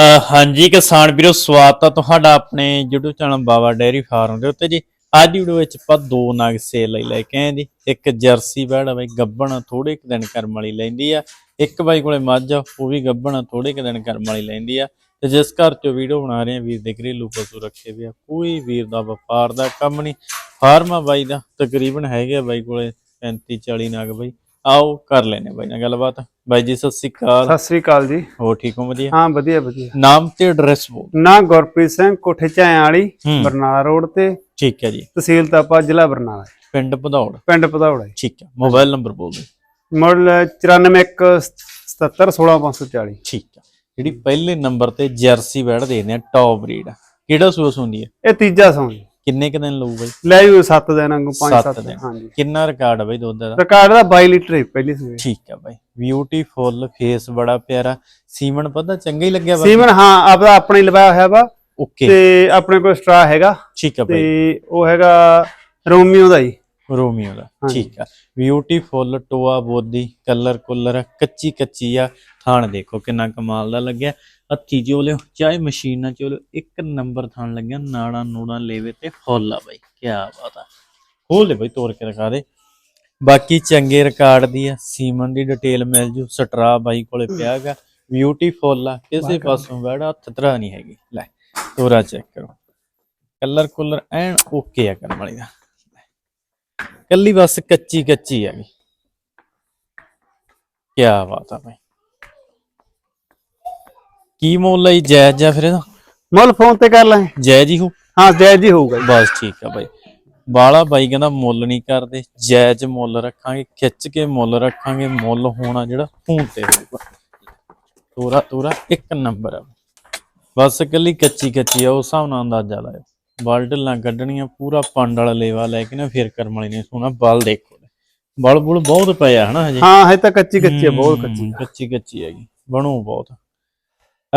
ਹਾਂਜੀ, ਕਿਸਾਨ ਵੀਰੋ, ਸਵਾਗਤ ਆ ਤੁਹਾਡਾ ਆਪਣੇ YouTube channel Baba dairy farm ਦੇ ਉੱਤੇ ਜੀ। ਅੱਜ ਵੀਡੀਓ ਵਿੱਚ ਆਪਾਂ ਦੋ ਨਗ ਸੇਲ ਲਈ ਲੈ ਕੇ ਆਏ ਜੀ। ਇੱਕ ਜਰਸੀ ਬੈੜ ਆ ਬਈ, ਗੱਬਣ ਥੋੜੇ ਕੁ ਦਿਨ ਕਰਮ ਵਾਲੀ ਲੈਂਦੀ ਆ। ਇੱਕ ਬਾਈ ਕੋਲੇ ਮੱਝ ਆ, ਉਹ ਵੀ ਗੱਬਣ ਥੋੜੇ ਕੁ ਦਿਨ ਕਰਮ ਵਾਲੀ ਲੈਂਦੀ ਆ। ਤੇ ਜਿਸ ਘਰ ਚੋਂ ਵੀਡੀਓ ਬਣਾ ਰਹੇ ਆ, ਵੀਰ ਦੇ ਘਰੇਲੂ ਪਸ਼ੂ ਰੱਖੇ ਵੀ ਆ। ਕੋਈ ਵੀਰ ਦਾ ਵਪਾਰ ਦਾ ਕੰਮ ਨਹੀਂ। ਫਾਰਮ ਆ ਬਾਈ ਦਾ ਤਕਰੀਬਨ ਹੈਗੇ ਆ ਬਾਈ ਕੋਲੇ 35 40 ਨਾਗ ਬਾਈ। ਆਓ ਕਰ ਲੈਨੇ ਬਾਈ ਨਾਲ ਗੱਲਬਾਤ। ਬਾਈ ਜੀ ਸਤਿ ਸ੍ਰੀ ਅਕਾਲ। ਸਤਿ ਸ੍ਰੀ ਅਕਾਲ ਜੀ। ਹੋ ਠੀਕ ਹੋ ਵਧੀਆ? ਹਾਂ ਵਧੀਆ ਵਧੀਆ। ਨਾਮ ਤੇ ਐਡਰੈਸ ਬੋਲ ਨਾ ਗੁਰਪ੍ਰੀਤ ਸਿੰਘ ਕੋਠੇ ਝਾਇਆ ਵਾਲੀ ਹੂੰ। ਬਰਨਾਲਾ ਰੋਡ ਤੇ। ਠੀਕ ਹੈ ਜੀ। ਤਹਿਸੀਲ ਤਾਪਾ ਜ਼ਿਲ੍ਹਾ ਬਰਨਾਲਾ। ਪਿੰਡ ਭਦੌੜ। ਪਿੰਡ ਪਧੌੜਾ ਜੀ। ਠੀਕ ਹੈ। ਮੋਬਾਈਲ ਨੰਬਰ ਬੋਲ ਦਿਓ। ਮਾਡਲ 9417716540 ਠੀਕ ਹੈ। ਜਿਹੜੀ ਪਹਿਲੇ ਨੰਬਰ ਤੇ ਜਰਸੀ ਬੈੜ ਦੇਦੇ ਆ ਟੌਪ ਬਰੀਡ ਕਿਹੜਾ ਸੂਸ ਹੁੰਦੀ ਹੈ? ਇਹ ਤੀਜਾ ਸੌਂ ਜੀ। ਕਿੰਨੇ ਕ ਦਿਨ ਲਊ ਬਾਈ? ਲੈ ਜੂ 7 ਦਿਨ ਵਾਂਗੂ 5 ਸੱਤ 7 ਦਿਨ। ਹਾਂਜੀ। ਕਿੰਨਾ ਰਿਕਾਰਡ ਆ ਬਾਈ ਦੁੱਧ ਦਾ? ਰਿਕਾਰਡ ਦਾ 22 ਲੀਟਰ ਹੈ ਪਹਿਲੀ ਸੂਏ ਠੀਕ ਹੈ ਬਾਈ। ਬਿਊਟੀਫੁੱਲ ਫੇਸ ਬੜਾ ਪਿਆਰਾ। ਸੀਮਨ ਪਤਾ ਚੰਗਾ ਹੀ ਲੱਗਿਆ ਬਾਈ? ਸੀਮਨ ਹਾਂ ਆਪਦਾ ਆਪਣਾ ਲਵਾਇਆ ਹੋਇਆ ਵਾ। ਓਕੇ ਤੇ ਆਪਣੇ ਕੋਲ ਸਟਰਾ ਹੈਗਾ। ਠੀਕ ਤੇ ਬਾਈ। ਉਹ ਹੈਗਾ ਰੋਮੀਓ ਦਾ ਜੀ ਰੋਮੀਓ ਦਾ। ਠੀਕ ਆ। ਬਿਊਟੀਫੁੱਲ ਟੋਆ ਬੋਦੀ ਕਲਰ ਕੁਲਰ ਕੱਚੀ ਕੱਚੀ ਆ। ਥਾਣ ਦੇਖੋ ਕਿੰਨਾ ਕਮਾਲ ਦਾ ਲੱਗਿਆ। ਹੱਥੀ ਜੋ ਲਿਓ ਚਾਹੇ ਮਸ਼ੀਨ ਨਾਲ ਚੋ ਲਿਓ ਇੱਕ ਨੰਬਰ ਥਾਣ ਲੱਗਿਆ। ਨਾੜਾ ਨੂੜਾ ਲੇਵੇ ਤੇ ਫੁੱਲ ਆ ਬਾਈ ਕੀ ਬਾਤ ਆ। ਖੋਲ ਲੈ ਬਾਈ ਤੋੜ ਕੇ ਦਿਖਾ ਦੇ। ਬਾਕੀ ਚੰਗੇ ਰਿਕਾਰਡ ਦੀ ਆ। ਸੀਮਨ ਦੀ ਡਿਟੇਲ ਮਿਲ ਜੂ। ਸਟਰਾ ਬਾਈ ਕੋਲੇ ਪਿਆ ਹੈਗਾ ਬਿਊਟੀਫੁੱਲ ਆ। ਕਿਸੇ ਪਾਸੋਂ ਬੜਾ ਹੱਥ ਤਰਾ ਨਹੀਂ ਹੈਗੀ। ਲੈ ਤੋਰਾ ਚੈੱਕ ਕਰੋ। ਕਲਰ ਕੁਲਰ ਐਨ ਓਕੇ ਆ ਕਰਨ ਵਾਲੀ ਦਾ। ਕੱਲੀ ਬਸ ਕੱਚੀ ਕੱਚੀ ਹੈਗੀ ਕੀ ਬਾਤ ਆ ਭਾਈ ਕੀ ਮੁੱਲ ਹੈ? ਜਾਇਜ਼ ਜਾਂ ਫਿਰ ਇਹਦਾ? ਮੁੱਲ ਫੋਨ ਤੇ ਕਰ ਲੈ। ਜਾਇਜ਼ ਹੀ ਹੋ? ਹਾਂ ਜਾਇਜ਼ ਹੀ ਹੋਊਗਾ। ਬਸ ਠੀਕ ਆ ਭਾਈ ਬਾਲਾ ਬਾਈ ਕਹਿੰਦਾ ਮੁੱਲ ਨਹੀਂ ਕਰਦੇ ਜਾਇਜ਼ ਮੁੱਲ ਰੱਖਾਂਗੇ ਖਿੱਚ ਕੇ ਮੁੱਲ ਰੱਖਾਂਗੇ ਮੁੱਲ ਹੋਣਾ ਜਿਹੜਾ ਫੋਨ ਤੇ ਹੋਊਗਾ। ਤੋਰਾ ਤੋਰਾ ਇੱਕ ਨੰਬਰ ਆ। ਬਸ ਕੱਲੀ ਕੱਚੀ ਕੱਚੀ ਆ ਉਸ ਹਿਸਾਬ ਨਾਲ ਅੰਦਾਜ਼ਾ ਲਾਇਓ। ਬਲ ਢੱਲਾਂ ਕੱਢਣੀਆਂ ਪੂਰਾ ਪੰਡ ਵਾਲਾ ਲੇਵਾ ਲੈ ਕੇ ਨਾ ਫਿਰ ਕਰਮ ਵਾਲੀ ਨੇ ਸੋਨਾ ਬਲ ਦੇਖੋ। ਬਲ ਬੁਲ ਬਹੁਤ ਪਿਆ ਹਨਾ ਹਜੇ? ਹਾਂ ਹੈ ਤਾਂ ਕੱਚੀ ਕੱਚੀ ਹੈ ਬਹੁਤ ਕੱਚੀ ਕੱਚੀ ਕੱਚੀ ਹੈਗੀ ਬਣੂ ਬਹੁਤ।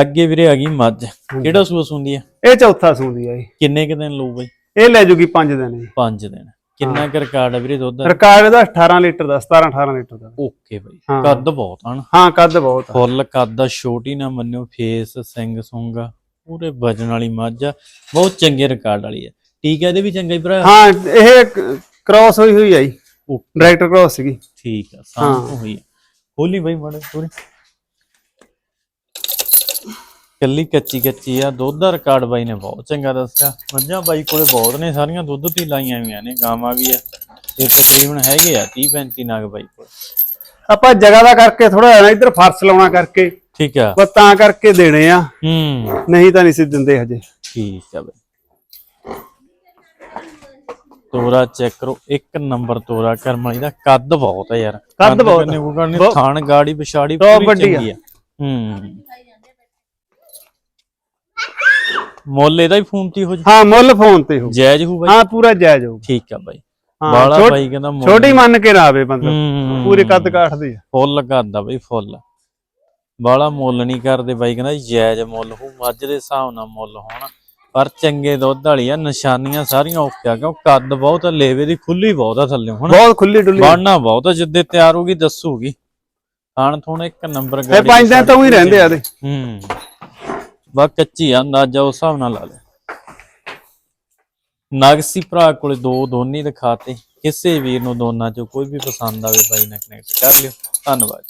ਅੱਗੇ ਵੀਰੇ ਆ ਗਈ ਮੱਝ। ਕਿਹੜਾ ਸੂਸ ਹੁੰਦੀ ਆ? ਇਹ ਚੌਥਾ ਸੂੰਦੀ ਜੀ। ਕਿੰਨੇ ਕੁ ਦਿਨ ਲਊ ਬਈ? ਇਹ ਲੈ ਜੂਗੀ 5 ਦਿਨ ਜੀ। 5 ਦਿਨ। ਕਿੰਨਾ ਕੁ ਰਿਕਾਰਡ ਆ ਵੀਰੇ ਦੁੱਧ? ਦਾ ਰਿਕਾਰਡ ਇਹਦਾ 18 ਲੀਟਰ ਦਾ 17 18 ਲੀਟਰ ਦਾ। ਓਕੇ ਬਈ ਹਾਂ। ਕੱਦ ਬਹੁਤ ਹਨ? ਹਾਂ ਕੱਦ ਬਹੁਤ ਫੁੱਲ ਕੱਦ ਆ ਛੋਟੀ ਨਾ ਮੰਨਿਓ ਫੇਸ ਸਿੰਘ ਸੁੰਗਾ। ਪੂਰੇ ਵਜਨ ਵਾਲੀ ਮੱਝ ਆ ਬਹੁਤ ਚੰਗੇ ਰਿਕਾਰਡ ਵਾਲੀ ਆ। ਠੀਕ ਹੈ ਇਹਦੇ ਵੀ ਚੰਗਾ ਹੀ ਭਰਾ? ਹਾਂ ਇਹ ਕ੍ਰਾਸ ਹੋਈ ਹੋਈ ਆ ਜੀ। ਡਾਇਰੈਕਟਰ ਕ੍ਰਾਸ ਸੀਗੀ। ਠੀਕ ਆ ਸਾਂਭ ਹੋਈ ਆ। ਹੋਲੀ ਬਈ ਮਾੜੇ ਪੂਰੀ ਕੱਲੀ ਕੱਚੀ ਕੱਚੀ ਆ ਦੁੱਧ ਦਾ ਰਿਕਾਰਡ ਬਾਈ ਨੇ ਬਹੁਤ ਚੰਗਾ ਦੱਸਿਆ। ਮੱਝਾਂ ਬਾਈ ਕੋਲੇ ਬਹੁਤ ਨੇ ਸਾਰੀਆਂ ਦੁੱਧ ਤੇ ਲਾਈਆਂ ਹੋਈਆਂ ਨੇ ਗਾਵਾਂ ਵੀ ਆ। ਤੇ ਤਕਰੀਬਨ ਹੈਗੇ ਆ 30 35 ਨਗ ਬਾਈ ਕੋਲ। ਆਪਾਂ ਜਗ੍ਹਾ ਦਾ ਕਰਕੇ ਥੋੜਾ ਨਾ ਇੱਧਰ ਫਰਸ਼ ਲਾਉਣਾ ਕਰਕੇ। ਠੀਕ ਆ। ਬਸ ਤਾਂ ਕਰਕੇ ਦੇਣੇ ਆ। ਹੂੰ। ਨਹੀਂ ਤਾਂ ਨਹੀਂ ਸੀ ਦਿੰਦੇ ਹਜੇ। ਠੀਕ ਆ ਬਈ। ਤੋਰਾ ਚੈੱਕ ਕਰੋ ਇੱਕ ਨੰਬਰ ਤੋਰਾ ਕਰਮ ਵਾਲੀ ਦਾ। ਕੱਦ ਬਹੁਤ ਹੈ ਯਾਰ। ਕੱਦ ਬਹੁਤ ਆ। ਕਰਨੇ ਕੋ ਕਰਨੇ ਥਾਣ ਗਾੜੀ ਵਿਛਾੜੀ ਪੂਰੀ ਆ। ਚੰਗੀ ਆ। ਹੂੰ। ਮੁੱਲ ਇਹਦਾ ਹੀ ਫੋਨ ਤੇ ਹੋ ਜੀ। ਹਾਂ ਮੁੱਲ ਫੋਨ ਤੇ ਹੋ ਜਾਇਜ਼ ਹੋ ਬਾਈ? ਹਾਂ ਪੂਰਾ ਜਾਇਜ਼ ਹੋ ਠੀਕ ਆ ਬਾਈ। ਬਾਲਾ ਬਾਈ ਕਹਿੰਦਾ ਛੋਟੀ ਮੰਨ ਕੇ ਨਾ ਆਵੇ ਬੰਦਾ ਹੂੰ। ਪੂਰੇ ਕੱਦ ਕਾਠ ਦੀ ਆ। ਫੁੱਲ ਕਰਦਾ ਬਈ ਫੁੱਲ। ਬਾਲਾ ਮੁੱਲ ਨਹੀਂ ਕਰਦੇ ਬਾਈ ਕਹਿੰਦਾ ਜਾਇਜ਼ ਮੁੱਲ ਹੋ ਮੱਝ ਦੇ ਹਿਸਾਬ ਨਾਲ ਮੁੱਲ ਹੋਣਾ। ਪਰ ਚੰਗੇ ਦੁੱਧ ਵਾਲੀ ਆ ਨਿਸ਼ਾਨੀਆਂ ਸਾਰੀਆਂ ਓਕੇ ਆ ਕਿਉਂ? ਕੱਦ ਬਹੁਤ ਆ ਲੇਵੇ ਦੀ ਖੁੱਲੀ ਬਹੁਤ ਆ ਥੱਲੇ ਹੁਣ। ਬਹੁਤ ਖੁੱਲੀ ਡੁੱਲੀ। ਬਣਨਾ ਬਹੁਤ ਆ ਜਿੱਦੇ ਤਿਆਰ ਹੋਗੀ ਦੱਸੂਗੀ। ਖਾਣ ਥੋੜਾ ਇੱਕ ਨੰਬਰ ਇਹ ਪੰਜ ਦਿਨ ਤਾਂ ਉਹੀ ਰਹਿੰਦੇ ਆ ਇਹਦੇ ਹੂੰ। ਬਾ ਕੱਚੀ ਆ ਅੰਦਾਜ਼ਾ ਉਸ ਹਿਸਾਬ ਨਾਲ ਲਾ ਲੈ। ਨਾਗਸੀ ਭਰਾ ਕੋਲੇ ਦੋ ਦੋਨੇ ਦਿਖਾਤੇ। ਕਿਸੇ ਵੀਰ ਨੂੰ ਦੋਨਾਂ ਚੋਂ ਕੋਈ ਵੀ ਪਸੰਦ ਆਵੇ ਬਾਈ ਨਾਲ ਕਨੈਕਟ ਕਰ ਲਿਓ। ਧੰਨਵਾਦ